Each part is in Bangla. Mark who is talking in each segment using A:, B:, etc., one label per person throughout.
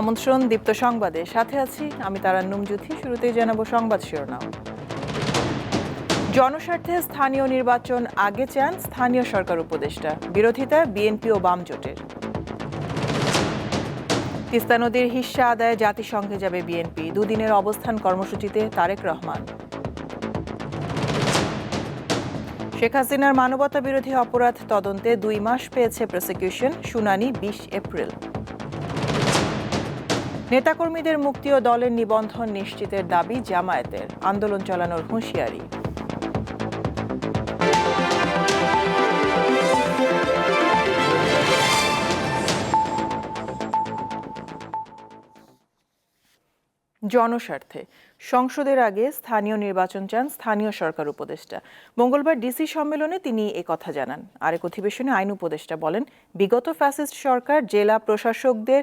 A: আমন্ত্রণ দীপ্ত সংবাদে। সাথে আছি আমি তারান্নুম জুথি শুরুতেই জানাব সংবাদ শিরোনাম। জনস্বার্থে স্থানীয় নির্বাচন আগে চান স্থানীয় সরকার উপদেষ্টা। বিরোধিতা বিএনপি ও বাম জোটের। তিস্তা নদীর হিস্সা আদায়ে জাতিসংঘে যাবে বিএনপি। দুদিনের অবস্থান কর্মসূচিতে তারেক রহমান। শেখ হাসিনার মানবতা বিরোধী অপরাধ তদন্তে দুই মাস পেয়েছে প্রসিকিউশন শুনানি বিশ এপ্রিল। নেতাকর্মীদের মুক্তি ও দলের নিবন্ধন নিশ্চিতের দাবি জামায়াতের। আন্দোলন চালানোর হুঁশিয়ারি। জনস্বার্থে। সংসদের আগে স্থানীয় নির্বাচন চান স্থানীয় সরকার উপদেষ্টা। মঙ্গলবার ডিসি সম্মেলনে তিনি কথা জানান। আরেক অধিবেশনে আইন উপদেষ্টা বলেন, বিগত ফ্যাসিস্ট সরকার জেলা প্রশাসকদের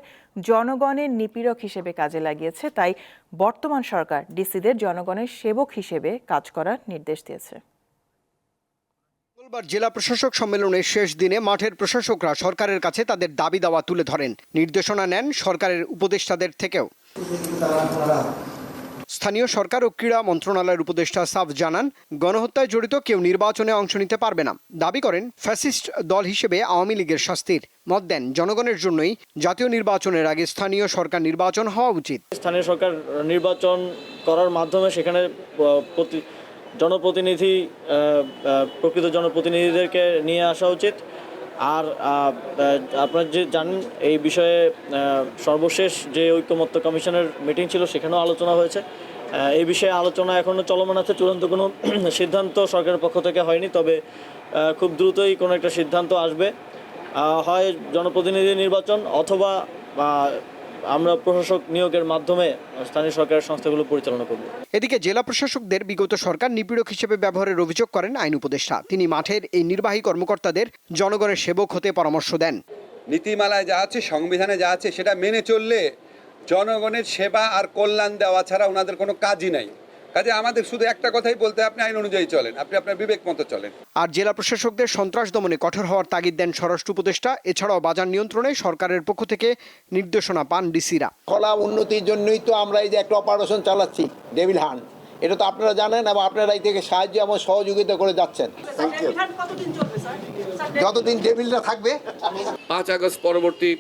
A: জনগণের নিপীড়ক হিসেবে কাজে লাগিয়েছে, তাই বর্তমান সরকার ডিসিদের জনগণের সেবক হিসেবে কাজ করার নির্দেশ দিয়েছে।
B: মঙ্গলবার জেলা প্রশাসক সম্মেলনের শেষ দিনে মাঠের প্রশাসকরা সরকারের কাছে তাদের দাবি দাওয়া তুলে ধরেন। নির্দেশনা নেন সরকারের উপদেষ্টাদের থেকেও। স্থানীয় সরকার ও ক্রীড়া মন্ত্রণালয়ের উপদেষ্টা সাফ জানান, গণহত্যায় জড়িত কেউ নির্বাচনে অংশ নিতে পারবে না। দাবি করেন, ফ্যাসিস্ট দল হিসেবে আওয়ামী লীগের শাস্তির মত দেন। জনগণের জন্যই জাতীয় নির্বাচনের আগে স্থানীয় সরকার নির্বাচন হওয়া উচিত।
C: স্থানীয় সরকার নির্বাচন করার মাধ্যমে সেখানে জনপ্রতিনিধি প্রকৃত জনপ্রতিনিধিদেরকে নিয়ে আসা উচিত। আর আপনারা যে জানেন, এই বিষয়ে সর্বশেষ যে ঐক্যমত্য কমিশনের মিটিং ছিল, সেখানেও আলোচনা হয়েছে। এই বিষয়ে আলোচনা এখনও চলমান আছে। চূড়ান্ত কোনো সিদ্ধান্ত সরকারের পক্ষ থেকে হয়নি, তবে খুব দ্রুতই কোনো একটা সিদ্ধান্ত আসবে। হয় জনপ্রতিনিধি নির্বাচন অথবা আমরা প্রশাসক নিয়োগের মাধ্যমে স্থানীয় সরকারের সংস্থাগুলো পরিচালনা করব।
B: এদিকে জেলা প্রশাসকদের বিগত সরকার নিপীড়ক হিসেবে ব্যবহারের অভিযোগ করেন আইন উপদেষ্টা। তিনি মাঠের এই নির্বাহী কর্মকর্তাদের জনগণের সেবক হতে পরামর্শ দেন।
D: নীতিমালায় যা আছে সংবিধানে যা আছে সেটা মেনে চললে জনগণের সেবা আর কল্যাণ দেওয়া ছাড়া ওনাদের কোনো কাজই নাই। কাজে আমাদের শুধু একটা কথাই বলতে আপনি আইন অনুযায়ী চলেন আপনি আপনার বিবেক মতো চলেন।
B: আর জেলা প্রশাসকদের সন্ত্রাস দমনে কঠোর হওয়ার তাগিদ দেন স্বরাষ্ট্র উপদেষ্টা এছাড়াও বাজার নিয়ন্ত্রণে সরকারের পক্ষ থেকে নির্দেশনা পান ডিসিরা।
E: কলা উন্নতির জন্যই তো আমরা এই যে একটা অপারেশন চালাচ্ছি ডেভিল হান এটা তো আপনারা জানেন এবং আপনারা এই থেকে সাহায্য এবং সহযোগিতা করে যাচ্ছেন। যতদিন ডেভিলটা থাকবে।
F: পাঁচ আগস্ট পরবর্তী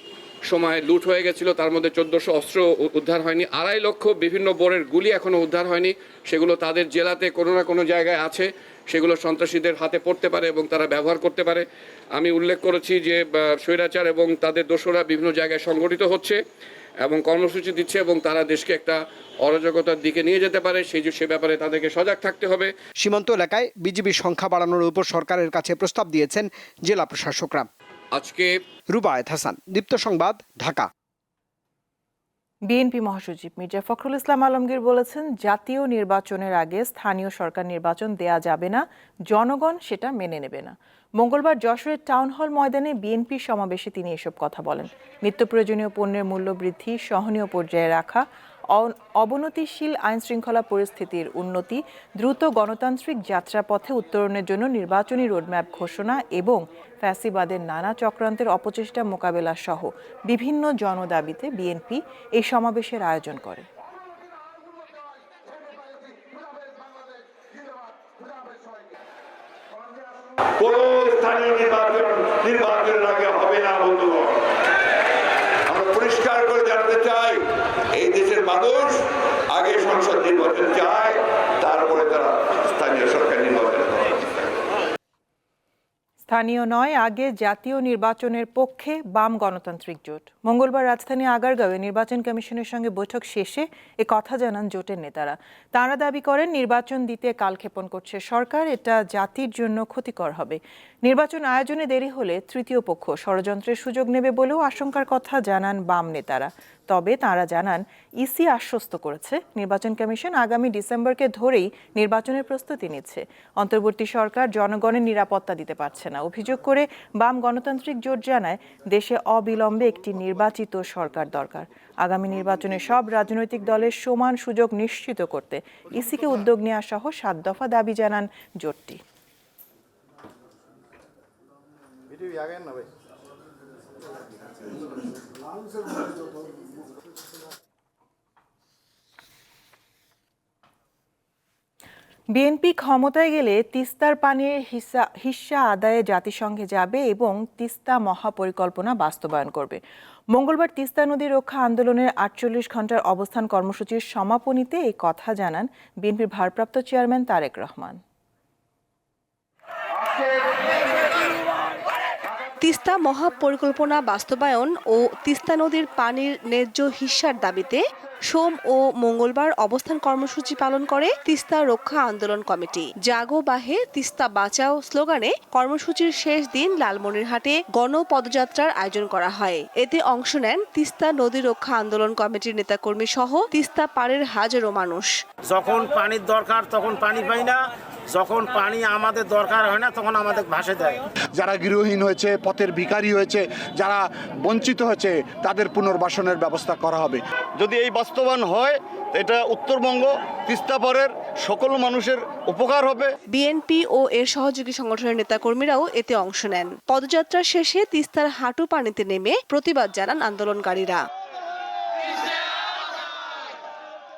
F: সময়ে লুট হয়ে গেছিল তার মধ্যে চোদ্দশো অস্ত্র উদ্ধার হয়নি আড়াই লক্ষ বিভিন্ন বোরের গুলি এখনও উদ্ধার হয়নি সেগুলো তাদের জেলাতে কোনো না কোনো জায়গায় আছে সেগুলো সন্ত্রাসীদের হাতে পড়তে পারে এবং তারা ব্যবহার করতে পারে। আমি উল্লেখ করেছি যে স্বৈরাচার এবং তাদের দোষরা বিভিন্ন জায়গায় সংগঠিত হচ্ছে এবং কর্মসূচি দিচ্ছে এবং তারা দেশকে একটা অরাজকতার দিকে নিয়ে যেতে পারে সেই যে সে ব্যাপারে তাদেরকে সজাগ থাকতে হবে।
B: সীমান্ত এলাকায় বিজিবির সংখ্যা বাড়ানোর উপর সরকারের কাছে প্রস্তাব দিয়েছেন জেলা প্রশাসকরা।
F: আজকে
B: রুবায়েত হাসান। দীপ্ত সংবাদ, ঢাকা।
A: বিএনপি মহাসচিব মির্জা ফখরুল ইসলাম আলমগীর বলেছেন, জাতীয় নির্বাচনের আগে স্থানীয় সরকার নির্বাচন দেয়া যাবে না, জনগণ সেটা মেনে নেবে না। মঙ্গলবার যশোরের টাউন হল ময়দানে বিএনপি সমাবেশে তিনি এসব কথা বলেন। নিত্য প্রয়োজনীয় পণ্যের মূল্য বৃদ্ধি, সহনীয় পর্যায়ে রাখা অবনতিশীল আইন শৃঙ্খলা পরিস্থিতির উন্নতি, দ্রুত গণতান্ত্রিক যাত্রাপথে উত্তরণের জন্য নির্বাচনী রোডম্যাপ ঘোষণা এবং ফ্যাসিবাদের নানা চক্রান্তের অপচেষ্টা মোকাবেলা সহ বিভিন্ন জনদাবিতে বিএনপি এই সমাবেশের আয়োজন করে।
G: কোন স্থানীয় নির্বাচন, নির্বাচনের আগে হবে না বন্ধুগণ আমরা পরিষ্কার করে জানাতে চাই এই দেশের মানুষ আগে সংসদ নির্বাচন চায়, তারপরে তারা স্থানীয় সরকার নির্বাচন
A: স্থানীয় নয়, আগে জাতীয় নির্বাচনের পক্ষে বাম গণতান্ত্রিক জোট। মঙ্গলবার রাজধানী আগারগাঁওয়ে নির্বাচন কমিশনের সঙ্গে বৈঠক শেষে এ কথা জানান জোটের নেতারা। তারা দাবি করেন, নির্বাচন দিতে কালক্ষেপণ করছে সরকার, এটা জাতির জন্য ক্ষতিকর হবে। নির্বাচন আয়োজনে দেরি হলে তৃতীয় পক্ষ ষড়যন্ত্রের সুযোগ নেবে বলেও আশঙ্কার কথা জানান বাম নেতারা। তবে তারা জানান, ইসি আশ্বস্ত করেছে, নির্বাচন কমিশন আগামী ডিসেম্বরকে ধরেই নির্বাচনের প্রস্তুতি নিচ্ছে। অন্তর্বর্তী সরকার জনগণের নিরাপত্তা দিতে পারছে না। অভিযোগ করে বাম গণতান্ত্রিক জোট জানায়, দেশে অবিলম্বে একটি নির্বাচিত সরকার দরকার। আগামী নির্বাচনে সব রাজনৈতিক দলের সমান সুযোগ নিশ্চিত করতে ইসিকে উদ্যোগ নেওয়া সহ সাত দফা দাবি জানান জোটটি। టీవీ বিএনপি ক্ষমতায় গেলে তিস্তার পানির হিসা হিস্সা আদায়ে জাতিসংঘে যাবে এবং তিস্তা মহাপরিকল্পনা বাস্তবায়ন করবে। মঙ্গলবার তিস্তা নদী রক্ষা আন্দোলনের আটচল্লিশ ঘণ্টার অবস্থান কর্মসূচির সমাপনীতে এই কথা জানান বিএনপির ভারপ্রাপ্ত চেয়ারম্যান তারেক রহমান।
H: তিস্তা মহাপরিকল্পনা বাস্তবায়ন ও তিস্তা নদীর পানির ন্যায্য হিস্যার দাবিতে সোম ও মঙ্গলবার অবস্থান কর্মসূচি পালন করে তিস্তা রক্ষা আন্দোলন কমিটি। জাগো বাহে তিস্তা বাঁচাও স্লোগানে কর্মসূচির শেষ দিন লালমনিরহাটে গণপদযাত্রার আয়োজন করা হয়। এতে অংশ নেন তিস্তা নদী রক্ষা আন্দোলন কমিটির নেতাকর্মী সহ তিস্তা পাড়ের হাজারো মানুষ।
I: যখন পানির দরকার তখন পানি পাই না যখন পানি আমাদের দরকার হয় না তখন আমাদের ভাসে দেয়।
J: যারা গৃহহীন হয়েছে পথের ভিখারি হয়েছে যারা বঞ্চিত হয়েছে তাদের পুনর্বাসনের ব্যবস্থা করা হবে।
K: যদি এই বাস্তবায়ন হয় এটা উত্তরবঙ্গ তিস্তাপরের সকল মানুষের উপকার হবে।
H: বিএনপি ও এর সহযোগী সংগঠনের নেতাকর্মীরাও এতে অংশ নেন। পদযাত্রা শেষে তিস্তার হাঁটু পানিতে নেমে প্রতিবাদ জানান আন্দোলনকারীরা।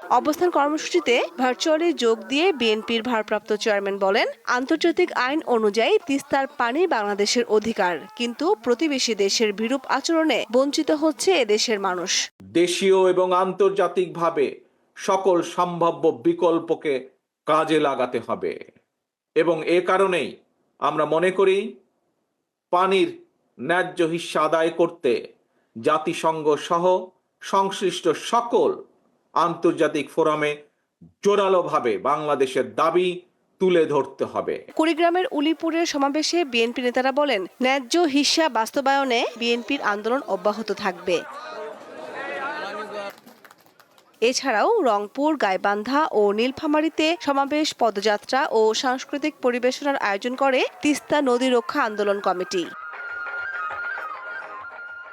H: অবস্থান কর্মসূচিতে ভার্চুয়ালি যোগ দিয়ে বিএনপির ভারপ্রাপ্ত চেয়ারম্যান বলেন, আন্তর্জাতিক আইন অনুযায়ী তিস্তার পানি বাংলাদেশের অধিকার, কিন্তু প্রতিবেশী দেশের বিরূপ আচরণে বঞ্চিত হচ্ছে এদেশের মানুষ।
L: দেশীয় এবং আন্তর্জাতিকভাবে সকল সম্ভাব্য বিকল্পকে কাজে লাগাতে হবে। এবং এ কারণেই আমরা মনে করি, পানির ন্যায্য হিস্সা আদায় করতে জাতিসংঘ সহ সংশ্লিষ্ট সকল আন্তর্জাতিক ফোরামে জোরালোভাবে বাংলাদেশের দাবি তুলে ধরতে হবে।
H: কুড়িগ্রামের উলিপুরের সমাবেশে বিএনপি নেতারা বলেন, ন্যায্য হিস্যা বাস্তবায়নে বিএনপির আন্দোলন অব্যাহত থাকবে। এছাড়াও রংপুর, গাইবান্ধা ও নীলফামারীতে সমাবেশ, পদযাত্রা ও সাংস্কৃতিক পরিবেশনার আয়োজন করে তিস্তা নদী রক্ষা আন্দোলন কমিটি।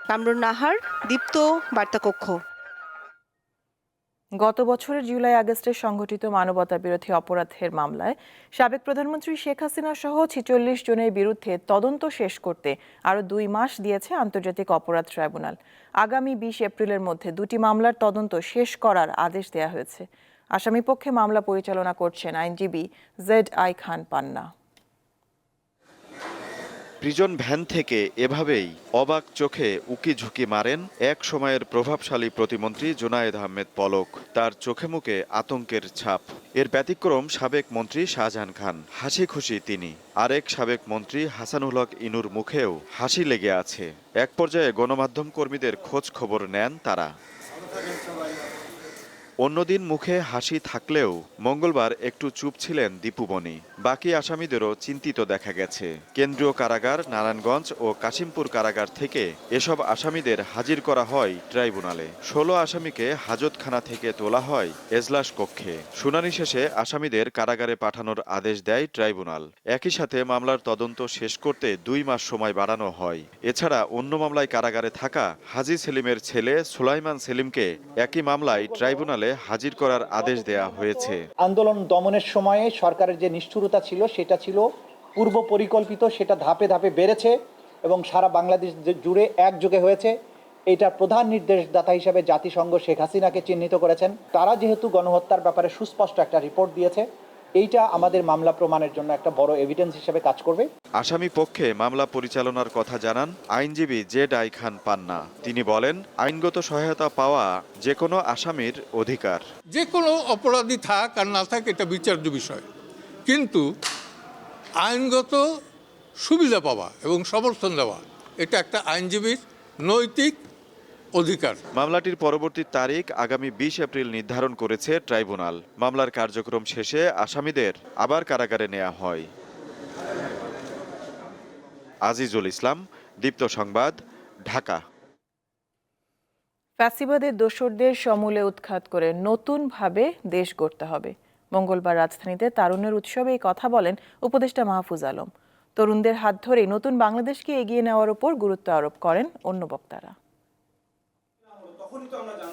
H: কামরুন নাহার, দীপ্ত বার্তাকক্ষ।
A: গত বছরের জুলাই আগস্টে সংঘটিত মানবতা বিরোধী অপরাধের মামলায় সাবেক প্রধানমন্ত্রী শেখ হাসিনা সহ ছিচল্লিশ জনের বিরুদ্ধে তদন্ত শেষ করতে আরও দুই মাস দিয়েছে আন্তর্জাতিক অপরাধ ট্রাইব্যুনাল। আগামী বিশ এপ্রিলের মধ্যে দুটি মামলার তদন্ত শেষ করার আদেশ দেওয়া হয়েছে। আসামিপক্ষে মামলা পরিচালনা করছেন আইনজীবী Z I Khan Panna.
M: Prison van থেকে এভাবেই অবাক চোখে উকি ঝুঁকি মারেন এক সময়ের প্রভাবশালী প্রতিমন্ত্রী জোনায়েদ আহমেদ পলক। তার চোখে মুখে আতঙ্কের ছাপ। এর ব্যতিক্রম সাবেক মন্ত্রী শাহজাহান খান। হাসি খুশি তিনি। আরেক সাবেক মন্ত্রী হাসানুল হক ইনুর মুখেও হাসি লেগে আছে। এক পর্যায়ে গণমাধ্যম কর্মীদের খোঁজ খবর নেন তারা। অন্যদিন মুখে হাসি থাকলেও মঙ্গলবার একটু চুপ ছিলেন দীপুবনি বাকি আসামিদেরও চিন্তিত দেখা গেছে। কেন্দ্রীয় কারাগার, নারায়ণগঞ্জ ও কাশিমপুর কারাগার থেকে এসব আসামিদের হাজির করা হয় ট্রাইব্যুনালে। ষোলো আসামিকে হাজতখানা থেকে তোলা হয় এজলাস কক্ষে। শুনানি শেষে আসামিদের কারাগারে পাঠানোর আদেশ দেয় ট্রাইব্যুনাল। একই সাথে মামলার তদন্ত শেষ করতে দুই মাস সময় বাড়ানো হয়। এছাড়া অন্য মামলায় কারাগারে থাকা হাজি সেলিমের ছেলে সুলাইমান সেলিমকে একই মামলায় ট্রাইব্যুনালে হাজির করার আদেশ দেয়া হয়েছে।
N: আন্দোলন দমনের সময়ে সরকারের যে নিষ্ঠুরতা ছিল, সেটা ছিল পূর্ব পরিকল্পিত, সেটা ধাপে ধাপে বেড়েছে এবং সারা বাংলাদেশ জুড়ে একযোগে হয়েছে। এটা প্রধান নির্দেশদাতা হিসেবে জাতিসংঘ শেখ হাসিনাকে চিহ্নিত করেছেন। তারা যেহেতু গণহত্যার ব্যাপারে সুস্পষ্ট একটা রিপোর্ট দিয়েছে এইটা আমাদের মামলা প্রমাণের জন্য একটা বড় এভিডেন্স হিসেবে কাজ করবে।
M: আসামি পক্ষে মামলা পরিচালনার কথা জানান আইনজীবী জেড আই খান পান্না। তিনি বলেন আইনগত সহায়তা পাওয়া যে কোনো আসামির অধিকার।
O: যে কোনো অপরাধী থাক আর না থাক এটা বিচার্য বিষয়। কিন্তু আইনগত সুবিধা পাওয়া এবং সমর্থন দেওয়া এটা একটা আইনজীবীর নৈতিক অধিকার।
M: মামলাটির পরবর্তী তারিখ আগামী বিশ এপ্রিল নির্ধারণ করেছে ট্রাইব্যুনাল। মামলার কার্যক্রম শেষে আসামিদের আবার কারাগারে নেওয়া হয়। আজিজুল ইসলাম দীপ্ত সংবাদ ঢাকা।
A: ফ্যাসিবাদের দোসরদের সমূলে উৎখাত করে নতুনভাবে দেশ গড়তে হবে। মঙ্গলবার রাজধানীতে তারুণ্যের উৎসবে এই কথা বলেন উপদেষ্টা মাহফুজ আলম। তরুণদের হাত ধরে নতুন বাংলাদেশকে এগিয়ে নেওয়ার উপর গুরুত্ব আরোপ করেন অন্য বক্তারা।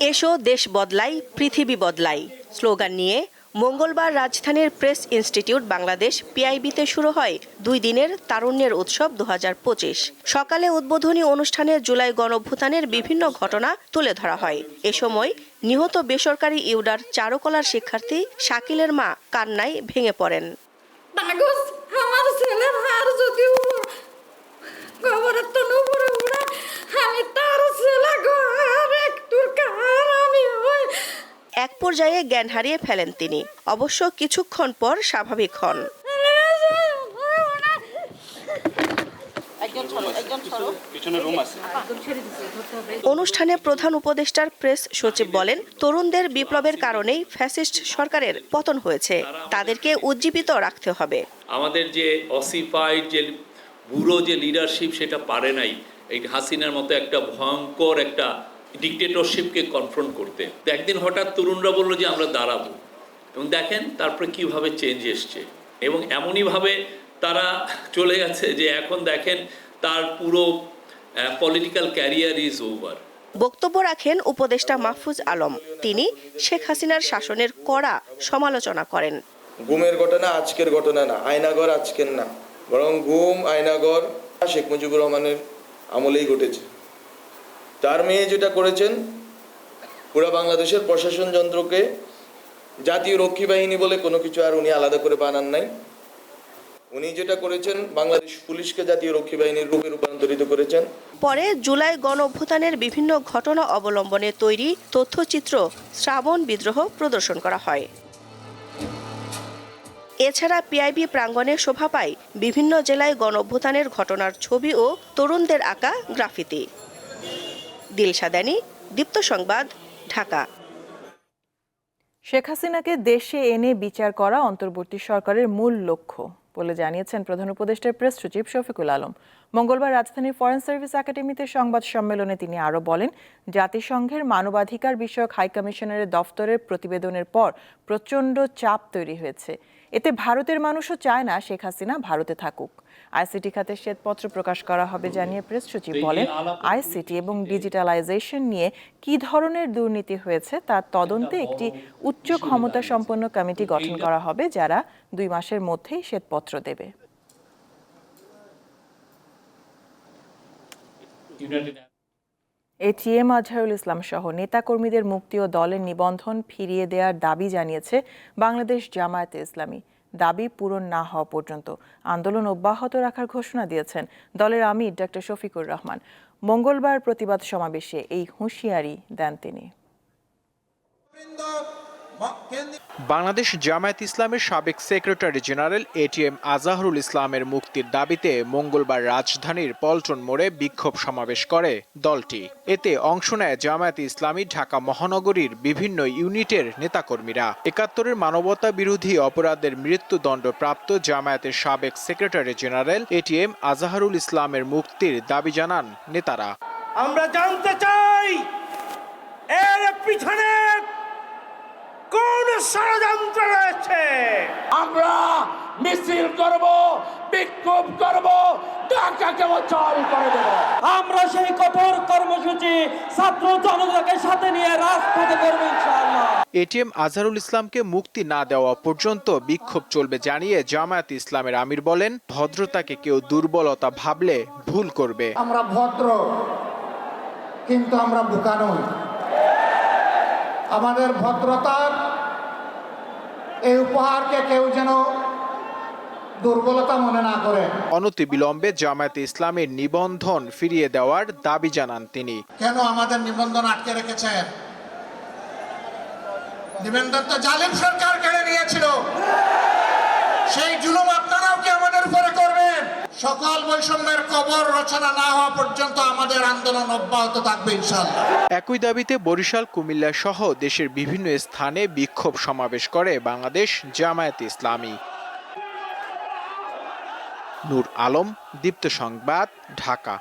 H: এসো, দেশ বদলাই, পৃথিবী বদলাই। স্লোগান নিয়ে মঙ্গলবার রাজধানীর প্রেস ইনস্টিটিউট বাংলাদেশ পিআইবিতে শুরু হয় দুই দিনের তারুণ্যের উৎসব দুহাজার পঁচিশ। সকালে উদ্বোধনী অনুষ্ঠানে জুলাই গণভূতানের বিভিন্ন ঘটনা তুলে ধরা হয়। এ সময়
P: নিহত বেসরকারি ইউডার চারুকলার শিক্ষার্থী শাকিলের মা কান্নায় ভেঙে পড়েন।
Q: আমি তার
P: এক পর্যায়ে জ্ঞান হারিয়ে ফেলেন তিনি। অবশ্য কিছুক্ষণ পর স্বাভাবিক হন। অনুষ্ঠানে প্রধান উপদেষ্টার প্রেস সচিব বলেন তরুণদের বিপ্লবের কারণেই ফ্যাসিস্ট সরকারের পতন হয়েছে। তাদেরকে উজ্জীবিত রাখতে হবে।
R: আমাদের যে অসিফাইড যে বুড়ো যে লিডারশিপ সেটা পারে নাই। এই হাসিনার মতো একটা ভয়ঙ্কর একটা ডিকটেটরশিপকে কনফ্রন্ট করতে। একদিন হঠাৎ তরুণরা বলল যে আমরা দাঁড়াবো। এবং দেখেন তারপরে কীভাবে চেঞ্জ এসছে। এবং এমনইভাবে তারা চলে গেছে যে এখন দেখেন তার পুরো পলিটিক্যাল ক্যারিয়ার ইজ ওভার
P: বক্তব্য রাখেন উপদেষ্টা মাহফুজ আলম। তিনি শেখ হাসিনার শাসনের কড়া সমালোচনা করেন।
S: গুমের ঘটনা আজকের ঘটনা না আয়নাগর আজকের না। বরং গুম আয়নাগর শেখ মুজিবুর রহমানের আমলেই ঘটেছে। তার মেয়ে যেটা করেছেন, পুরা বাংলাদেশের প্রশাসন যন্ত্রকে জাতীয় রক্ষী বাহিনী বলে কোনো কিছু আর উনি আলাদা করে বানান নাই। উনি যেটা করেছেন, বাংলাদেশ পুলিশকে জাতীয় রক্ষী বাহিনীর রূপে রূপান্তরিত করেছেন।
P: পরে জুলাই গণ অভ্যুত্থানের বিভিন্ন ঘটনা অবলম্বনে তৈরি তথ্যচিত্র শ্রাবণ বিদ্রোহ প্রদর্শন করা হয়। এছাড়া পিআইবি প্রাঙ্গণে শোভা পায় বিভিন্ন জেলায় গণ অভ্যুত্থানের ঘটনার ছবি ও তরুণদের আঁকা গ্রাফিতি। দিলশাদানি দীপ্ত সংবাদ, ঢাকা।
A: শেখ হাসিনাকে দেশে এনে বিচার করা অন্তর্বর্তী সরকারের মূল লক্ষ্য বলে জানিয়েছেন প্রধান উপদেষ্টার প্রেস সচিব শফিকুল আলম। মঙ্গলবার রাজধানীর ফরেন সার্ভিস একাডেমিতে সংবাদ সম্মেলনে তিনি আরও বলেন, জাতিসংঘের মানবাধিকার বিষয়ক হাইকমিশনারের দফতরের প্রতিবেদনের পর প্রচণ্ড চাপ তৈরি হয়েছে। এতে ভারতের মানুষও চায় না শেখ হাসিনা ভারতে থাকুক। আইসিটি খাতে শ্বেতপত্র প্রকাশ করা হবে জানিয়ে প্রেস সচিব বলেন আইসিটি এবং ডিজিটালাইজেশন নিয়ে কি ধরনের দুর্নীতি হয়েছে তার তদন্তে একটি উচ্চ ক্ষমতা সম্পন্ন কমিটি গঠন করা হবে যারা দুই মাসের মধ্যেই শ্বেতপত্র দেবে। এটিএম আজহারুল ইসলাম সহ নেতাকর্মীদের মুক্তি ও দলের নিবন্ধন ফিরিয়ে দেওয়ার দাবি জানিয়েছে বাংলাদেশ জামায়াতে ইসলামী। দাবি পূরণ না হওয়া পর্যন্ত আন্দোলন অব্যাহত রাখার ঘোষণা দিয়েছেন দলের আমির ডক্টর শফিকুর রহমান। মঙ্গলবার প্রতিবাদ সমাবেশে এই হুঁশিয়ারি দেন তিনি।
T: বাংলাদেশ জামায়াত ইসলামের সাবেক সেক্রেটারি জেনারেল এটিএম আজাহরুল ইসলামের মুক্তির দাবিতে মঙ্গলবার রাজধানীর পল্টন মোড়ে বিক্ষোভ সমাবেশ করে দলটি। এতে অংশ নেয় জামায়াত ইসলামী ঢাকা মহানগরীর বিভিন্ন ইউনিটের নেতাকর্মীরা। একাত্তরের মানবতা বিরোধী অপরাধের মৃত্যুদণ্ডপ্রাপ্ত জামায়াতের সাবেক সেক্রেটারি জেনারেল এটিএম আজাহরুল ইসলামের মুক্তির দাবি জানান নেতারা।
I: আমরা জানতে চাই, এর পিছনে কোন ষড়যন্ত্র রয়েছে? আমরা মিছিল করব বিক্ষোভ করব ঢাকাকে অচল করে দেব। আমরা সেই কঠোর কর্মসূচি ছাত্র জনতাকে সাথে নিয়ে রাজপথে করব ইনশাআল্লাহ।
T: এটিএম আজহারুল ইসলামকে মুক্তি না দেওয়া পর্যন্ত বিক্ষোভ চলবে জানিয়ে জামায়াত ইসলামের আমির বলেন ভদ্রতাকে কেউ দুর্বলতা ভাবলে ভুল করবে।
U: আমরা ভদ্র কিন্তু আমরা বোকা নই। আমাদের ভদ্রতার এই উপহারকে কেউ যেন দুর্বলতা মনে না করে।
T: অনতিবিলম্বে জামায়াতে ইসলামের নিবন্ধন ফিরিয়ে দেওয়ার দাবি জানান তিনি।
U: কেন আমাদের নিবন্ধন আটকে রেখেছেন? নিবন্ধন তো জালিম সরকার কেড়ে নিয়েছিল। সেই জুলুম আপনারাও কি আমাদের উপরে করবেন সকল বৈষম্যের কবর রচনা না হওয়া পর্যন্ত আমাদের আন্দোলন অব্যাহত থাকবে ইনশাল্লাহ
T: একই দাবিতে বরিশাল, কুমিল্লা সহ দেশের বিভিন্ন স্থানে বিক্ষোভ সমাবেশ করে বাংলাদেশ জামায়াতে ইসলামী। নূর আলম, দীপ্ত সংবাদ, ঢাকা।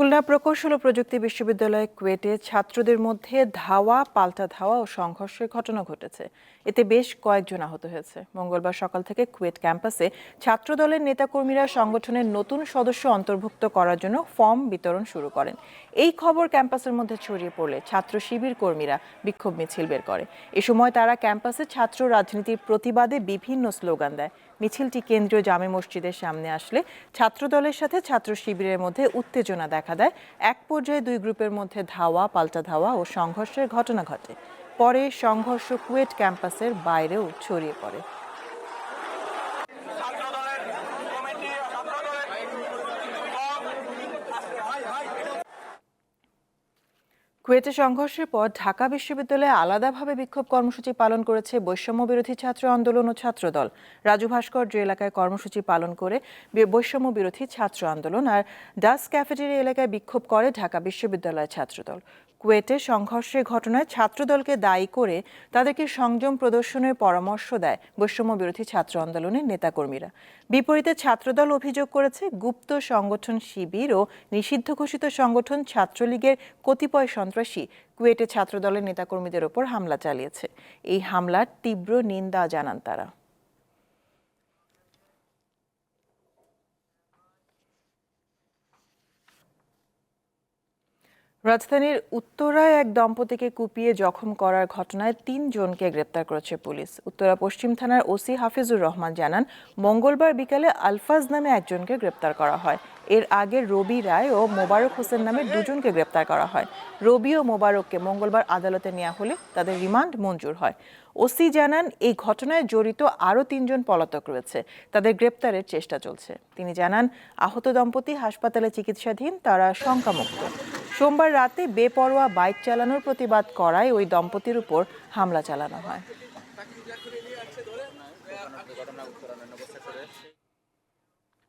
A: খুলনা প্রকৌশল ও প্রযুক্তি বিশ্ববিদ্যালয় কুয়েটে ছাত্রদের মধ্যে ধাওয়া, পাল্টা ধাওয়া ও সংঘর্ষের ঘটনা ঘটেছে। এতে বেশ কয়েকজন আহত হয়েছে। মঙ্গলবার সকাল থেকে কুয়েট ক্যাম্পাসে ছাত্রদলের নেতাকর্মীরা সংগঠনের নতুন সদস্য অন্তর্ভুক্ত করার জন্য ফর্ম বিতরণ শুরু করেন। এই খবর ক্যাম্পাসের মধ্যে ছড়িয়ে পড়লে ছাত্র শিবির কর্মীরা বিক্ষোভ মিছিল বের করে। এ সময় তারা ক্যাম্পাসে ছাত্র রাজনীতির প্রতিবাদে বিভিন্ন স্লোগান দেয়। মিছিলটি কেন্দ্রীয় জামে মসজিদের সামনে আসলে ছাত্রদলের সাথে ছাত্র শিবিরের মধ্যে উত্তেজনা দেখা দেখা দেয়। এক পর্যায়ে দুই গ্রুপের মধ্যে ধাওয়া, পাল্টা ধাওয়া ও সংঘর্ষের ঘটনা ঘটে। পরে সংঘর্ষ কুয়েট ক্যাম্পাসের বাইরেও ছড়িয়ে পড়ে। কুয়েটে সংঘর্ষের পর ঢাকা বিশ্ববিদ্যালয়ে আলাদাভাবে বিক্ষোভ কর্মসূচি পালন করেছে বৈষম্য বিরোধী ছাত্র আন্দোলন ও ছাত্রদল। রাজু ভাস্কর যে এলাকায় কর্মসূচি পালন করে বৈষম্য বিরোধী ছাত্র আন্দোলন আর ডাস ক্যাফেটেরিয়া এলাকায় বিক্ষোভ করে ঢাকা বিশ্ববিদ্যালয়ের ছাত্রদল। কুয়েটে সংঘর্ষের ঘটনায় ছাত্রদলকে দায়ী করে তাদেরকে সংযম প্রদর্শনের পরামর্শ দেয় বৈষম্য বিরোধী ছাত্র আন্দোলনের নেতাকর্মীরা। বিপরীতে ছাত্রদল অভিযোগ করেছে, গুপ্ত সংগঠন শিবির ও নিষিদ্ধ ঘোষিত সংগঠন ছাত্রলীগের কতিপয় সন্ত্রাসী কুয়েটে ছাত্রদলের নেতাকর্মীদের ওপর হামলা চালিয়েছে। এই হামলার তীব্র নিন্দা জানান তারা। রাজধানীর উত্তরায় এক দম্পতিকে কুপিয়ে জখম করার ঘটনায় তিনজনকে গ্রেপ্তার করেছে পুলিশ। উত্তরা পশ্চিম থানার ওসি হাফিজুর রহমান জানান, মঙ্গলবার বিকালে আলফাজ নামে একজনকে গ্রেপ্তার করা হয়। এর আগে রবি রায় ও মোবারক হোসেন নামে দুজনকে গ্রেপ্তার করা হয়। রবি ও মোবারককে মঙ্গলবার আদালতে নেওয়া হলে তাদের রিমান্ড মঞ্জুর হয়। ওসি জানান, এই ঘটনায় জড়িত আরও তিনজন পলাতক রয়েছে। তাদের গ্রেপ্তারের চেষ্টা চলছে। তিনি জানান, আহত দম্পতি হাসপাতালে চিকিৎসাধীন, তারা শঙ্কামুক্ত। সোমবার রাতে বেপরোয়া বাইক চালানোর প্রতিবাদ করায় ওই দম্পতির উপর হামলা চালানো হয়।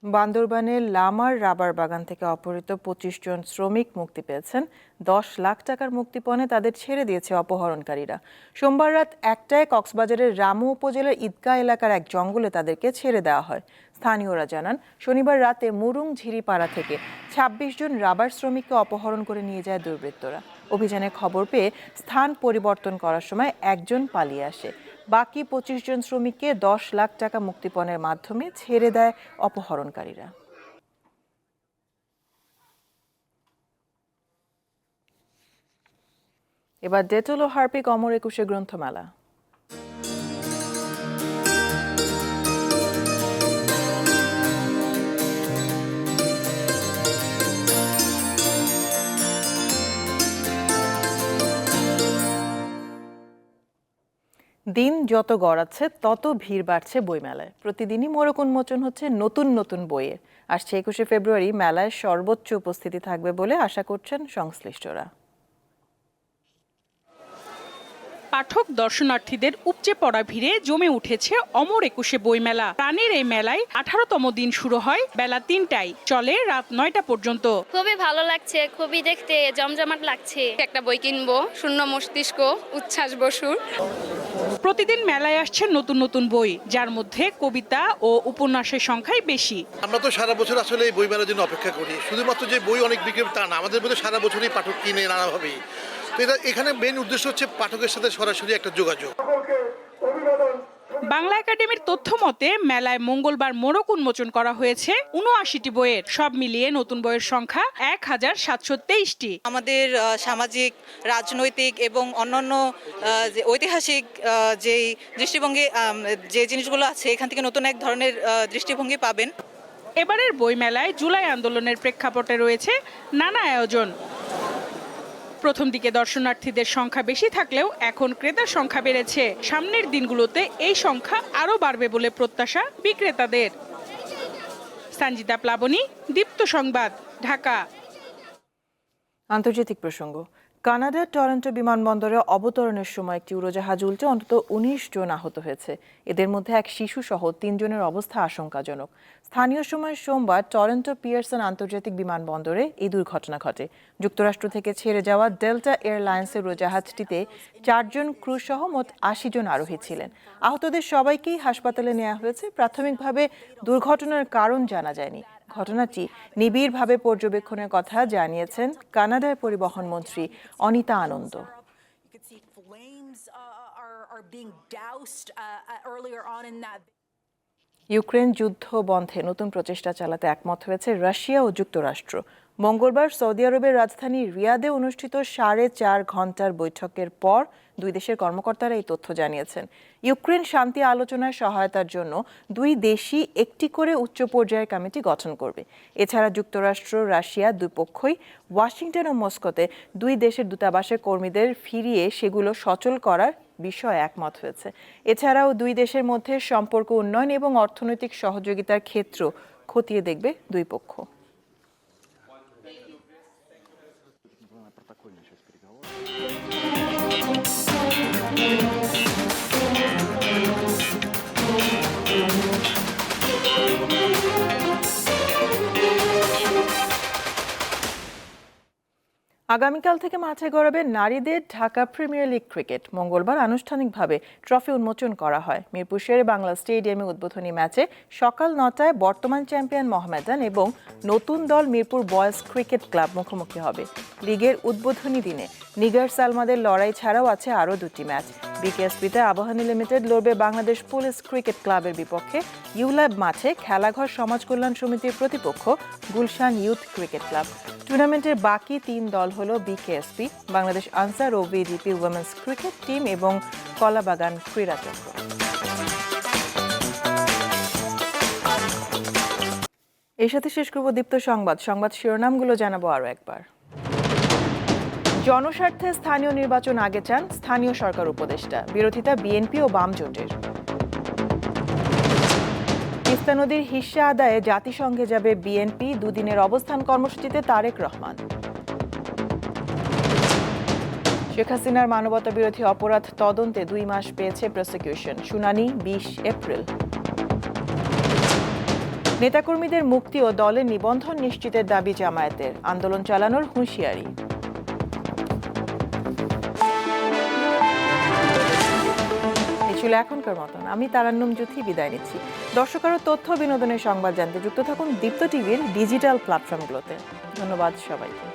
A: বান্দরবানের লামার রাবার বাগান থেকে অপহৃত পঁচিশ জন শ্রমিক মুক্তি পেয়েছেন। দশ লাখ টাকার মুক্তিপণে তাদের ছেড়ে দিয়েছে অপহরণকারীরা। সোমবার রাত একটায় কক্সবাজারের রামু উপজেলার ঈদগাহ এলাকার এক জঙ্গলে তাদেরকে ছেড়ে দেওয়া হয়। স্থানীয়রা জানান, শনিবার রাতে মুরুং ঝিরিপাড়া থেকে ২৬ জন রাবার শ্রমিককে অপহরণ করে নিয়ে যায় দুর্বৃত্তরা। অভিযানে খবর পেয়ে স্থান পরিবর্তন করার সময় একজন পালিয়ে আসে। বাকি পঁচিশ জন শ্রমিককে দশ লাখ টাকা মুক্তিপণের মাধ্যমে ছেড়ে দেয় অপহরণকারীরা। এবার ডেটল ও হার্পিক অমর একুশে গ্রন্থমেলা। দিন যত গড়াচ্ছে, তত ভিড় বাড়ছে বইমেলায়। প্রতিদিনই মোড়ক উন্মোচন হচ্ছে নতুন নতুন বইয়ের। আসছে একুশে ফেব্রুয়ারি, মেলায় সর্বোচ্চ উপস্থিতি থাকবে বলে আশা করছেন সংশ্লিষ্টরা।
V: পাঠক দর্শনার্থীদের উপচে পড়া ভিড়ে জমে উঠেছে অমর একুশে বইমেলা। প্রাণের এই মেলায় আঠারোতম দিন শুরু হয় বেলা তিনটায়। চলে রাত নয়টা পর্যন্ত।
Q: খুবই ভালো লাগছে খুবই দেখতে জমজমাট লাগছে। একটা বই কিনবো শূন্য মস্তিষ্ক উচ্ছ্বাস বসুর।
V: প্রতিদিন মেলায় আসছে নতুন নতুন বই যার মধ্যে কবিতা ও উপন্যাসের সংখ্যাই বেশি।
W: আমরা তো সারা বছর আসলে এই বই মেলার জন্য অপেক্ষা করি। শুধুমাত্র যে বই অনেক বিক্রি তা না আমাদের মধ্যে সারা বছরই পাঠক কিনে নানাভাবেই তো এটা এখানে মেন উদ্দেশ্য হচ্ছে পাঠকের সাথে সরাসরি একটা যোগাযোগ।
V: বাংলা একাডেমির তথ্য মতে মেলায় মঙ্গলবার মোড়ক উন্মোচন করা হয়েছে উনআশিটি বইয়ের। সব মিলিয়ে নতুন বইয়ের সংখ্যা এক হাজার সাতশো তেইশটি।
X: আমাদের সামাজিক রাজনৈতিক এবং অন্যান্য যে ঐতিহাসিক যেই দৃষ্টিভঙ্গি যে জিনিসগুলো আছে এখান থেকে নতুন এক ধরনের দৃষ্টিভঙ্গি পাবেন।
V: এবারের বইমেলায় জুলাই আন্দোলনের প্রেক্ষাপটে রয়েছে নানা আয়োজন। প্রথম দিকে দর্শনার্থীদের সংখ্যা বেশি থাকলেও এখন ক্রেতার সংখ্যা বেড়েছে। সামনের দিনগুলোতে এই সংখ্যা আরও বাড়বে বলে প্রত্যাশা বিক্রেতাদের। সঞ্জিতা প্লাবনী, দীপ্ত সংবাদ, ঢাকা।
A: আন্তর্জাতিক প্রসঙ্গ। কানাডার টরন্টো বিমানবন্দরে অবতরণের সময় একটি উড়োজাহাজ উল্টে অন্তত উনিশ জন আহত হয়েছে। এদের মধ্যে এক শিশু সহ তিনজনের অবস্থা আশঙ্কাজনক। স্থানীয় সময় সোমবার টরন্টো পিয়ারসন আন্তর্জাতিক বিমানবন্দরে এই দুর্ঘটনা ঘটে। যুক্তরাষ্ট্র থেকে ছেড়ে যাওয়া ডেল্টা এয়ারলাইন্সের উড়োজাহাজটিতে চারজন ক্রু সহ মোট আশি জন আরোহী ছিলেন। আহতদের সবাইকেই হাসপাতালে নেওয়া হয়েছে। প্রাথমিকভাবে দুর্ঘটনার কারণ জানা যায়নি। ঘটনাটি নিবিড়ভাবে পর্যবেক্ষণের কথা জানিয়েছেন কানাডার পরিবহন মন্ত্রী অনিতা আনন্দ। ইউক্রেন যুদ্ধ বন্ধে নতুন প্রচেষ্টা চালাতে একমত হয়েছে রাশিয়া ও যুক্তরাষ্ট্র। মঙ্গলবার সৌদি আরবের রাজধানী রিয়াদে অনুষ্ঠিত সাড়ে চার ঘণ্টার বৈঠকের পর দুই দেশের কর্মকর্তারা এই তথ্য জানিয়েছেন। ইউক্রেন শান্তি আলোচনায় সহায়তার জন্য দুই দেশই একটি করে উচ্চ পর্যায়ের কমিটি গঠন করবে। এছাড়া যুক্তরাষ্ট্র, রাশিয়া দুই পক্ষই ওয়াশিংটন ও মস্কোতে দুই দেশের দূতাবাসের কর্মীদের ফিরিয়ে সেগুলো সচল করার বিষয়ে একমত হয়েছে। এছাড়াও দুই দেশের মধ্যে সম্পর্ক উন্নয়ন এবং অর্থনৈতিক সহযোগিতার ক্ষেত্র খতিয়ে দেখবে দুই পক্ষ। আগামীকাল থেকে মাঠে গড়াবে নারীদের ঢাকা প্রিমিয়ার লিগ ক্রিকেট। মঙ্গলবার আনুষ্ঠানিকভাবে ট্রফি উন্মোচন করা হয়। মিরপুর শেরে বাংলা স্টেডিয়ামে উদ্বোধনী ম্যাচে সকাল নটায় বর্তমান চ্যাম্পিয়ন মোহামেডান এবং নতুন দল মিরপুর বয়েজ ক্রিকেট ক্লাব মুখোমুখি হবে। লিগের উদ্বোধনী দিনে নিগার সালমাদের লড়াই ছাড়াও আছে আরও দুটি ম্যাচ। বিকেএসপিতে আবাহনী লিমিটেড লড়বে বাংলাদেশ পুলিশ ক্রিকেট ক্লাবের বিপক্ষে। ইউল্যাব মাঠে খেলাঘর সমাজ কল্যাণ সমিতির প্রতিপক্ষ গুলশান ইউথ ক্রিকেট ক্লাব। টুর্নামেন্টের বাকি তিন দল হলো বিকেএসপি বাংলাদেশ আনসার ও বিডিপি উইমেন্স ক্রিকেট টিম এবং কলাবাগান ক্রীড়া চক্র এর সাথে শেষ করব দীপ্ত সংবাদ। সংবাদ শিরোনামগুলো জানাব আরও একবার। জনস্বার্থে স্থানীয় নির্বাচন আগে চান স্থানীয় সরকার উপদেষ্টা, বিরোধিতা বিএনপি ও বাম জোটের তিস্তা নদীর হিস্সা আদায়ে জাতিসংঘে যাবে বিএনপি দুদিনের অবস্থান কর্মসূচিতে তারেক রহমান। শেখ হাসিনার মানবতা বিরোধী অপরাধ তদন্তে দুই মাস পেয়েছে প্রসিকিউশন শুনানি বিশ এপ্রিল। নেতাকর্মীদের মুক্তি ও দলের নিবন্ধন নিশ্চিতের দাবি জামায়াতের। আন্দোলন চালানোর হুঁশিয়ারি। ছিল এখনকার মতন। আমি তারান্নুম জুথি বিদায় নিচ্ছি। দর্শক আরও তথ্য বিনোদনের সংবাদ জানতে যুক্ত থাকুন দীপ্ত টিভির ডিজিটাল প্ল্যাটফর্মগুলোতে। ধন্যবাদ সবাইকে।